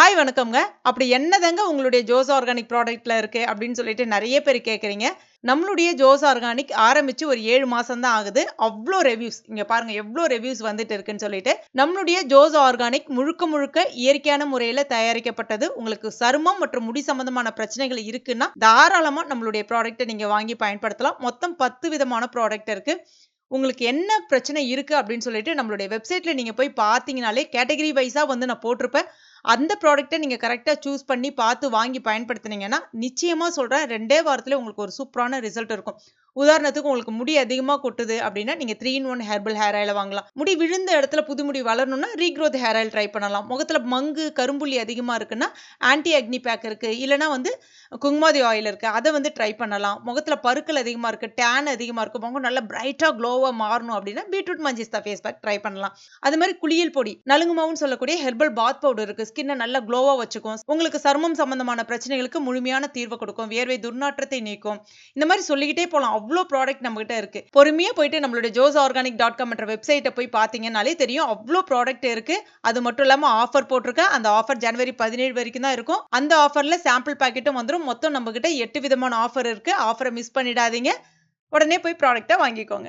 Hi வணக்கம்ங்க. அப்படி என்னதாங்க உங்களுடைய ஜோஸ் ஆர்கானிக் ப்ராடக்ட்ல இருக்கு அப்படின்னு சொல்லிட்டு நிறைய பேர் கேட்குறீங்க நம்மளுடைய ஜோஸ் ஆர்கானிக் ஆரம்பிச்சு ஒரு ஏழு மாசம் தான் ஆகுது. அவ்வளோ ரிவ்யூஸ் இங்க பாருங்க எவ்வளோ ரிவ்யூஸ் வந்துட்டு இருக்குன்னு சொல்லிட்டு. நம்மளுடைய ஜோஸ் ஆர்கானிக் முழுக்க முழுக்க இயற்கையான முறையில தயாரிக்கப்பட்டது. உங்களுக்கு சருமம் மற்றும் முடி சம்பந்தமான பிரச்சனைகள் இருக்குன்னா தாராளமா நம்மளுடைய ப்ராடக்ட்டை நீங்க வாங்கி பயன்படுத்தலாம். மொத்தம் பத்து விதமான ப்ராடக்ட் இருக்கு. உங்களுக்கு என்ன பிரச்சனை இருக்கு அப்படின்னு சொல்லிட்டு நம்மளுடைய வெப்சைட்ல நீங்க போய் பார்த்தீங்கனாலே கேட்டகரி வைஸா வந்து நான் போட்டிருப்பேன். அந்த ப்ராடக்ட்டை நீங்கள் கரெக்டாக சூஸ் பண்ணி பார்த்து வாங்கி பயன்படுத்தினீங்கன்னா நிச்சயமாக சொல்கிறேன் ரெண்டே வாரத்தில் உங்களுக்கு ஒரு சூப்பரான ரிசல்ட் இருக்கும். உதாரணத்துக்கு உங்களுக்கு முடி அதிகமாக கொட்டுது அப்படின்னா நீங்கள் three in one herbal hair oil வாங்கலாம். முடி விழுந்த இடத்துல புது முடி வளரணும்னா ரீக்ரோத் ஹேர் ஆயில் ட்ரை பண்ணலாம். முகத்தில் மங்கு கரும்புள்ளி அதிகமாக இருக்குன்னா ஆன்டி அக்னி பேக் இருக்குது இல்லைனா வந்து குங்குமாதி ஆயில் இருக்குது அதை வந்து ட்ரை பண்ணலாம். முகத்தில் பருக்கள் அதிகமாக இருக்குது டேன் அதிகமாக இருக்கும் முகம் நல்லா பிரைட்டாக க்ளோவாக மாறணும் அப்படின்னா பீட்ரூட் மஞ்சிஸ்தா ஃபேஸ் பேக் ட்ரை பண்ணலாம். அது மாதிரி குளியல் பொடி நலுங்குமாவுன்னு சொல்லக்கூடிய ஹெர்பல் பாத் பவுடர் இருக்குது ஸ்கின்னை நல்லா க்ளோவாக வச்சுக்கும். உங்களுக்கு சருமம் சம்பந்தமான பிரச்சனைகளுக்கு முழுமையான தீர்வு கொடுக்கும். வேர்வை துர்நாற்றத்தை நீக்கும். இந்த மாதிரி சொல்லிக்கிட்டே போகலாம் அவ்வளோ ப்ராடக்ட் நம்மகிட்ட இருக்கு. பொறுமையாக போயிட்டு நம்மளுடைய ஜோஸ் ஆர்கானிக் டாட் காம் என்ற வெப்சைட்டை போய் பார்த்தீங்கன்னாலே தெரியும். அவ்வளோ ப்ராடக்ட் இருக்கு. அது மட்டும் இல்லாமல் ஆஃபர் போட்டிருக்கேன். அந்த ஆஃபர் ஜனவரி பதினேழு வரைக்கும் தான் இருக்கும். அந்த ஆஃபரில் சாம்பிள் பாக்கெட்டும் வந்துடும் மொத்தம் நம்மகிட்ட எட்டு விதமான ஆஃபர் இருக்கு. ஆஃபரை மிஸ் பண்ணிடாதீங்க. உடனே போய் ப்ராடக்ட்டை வாங்கிக்கோங்க.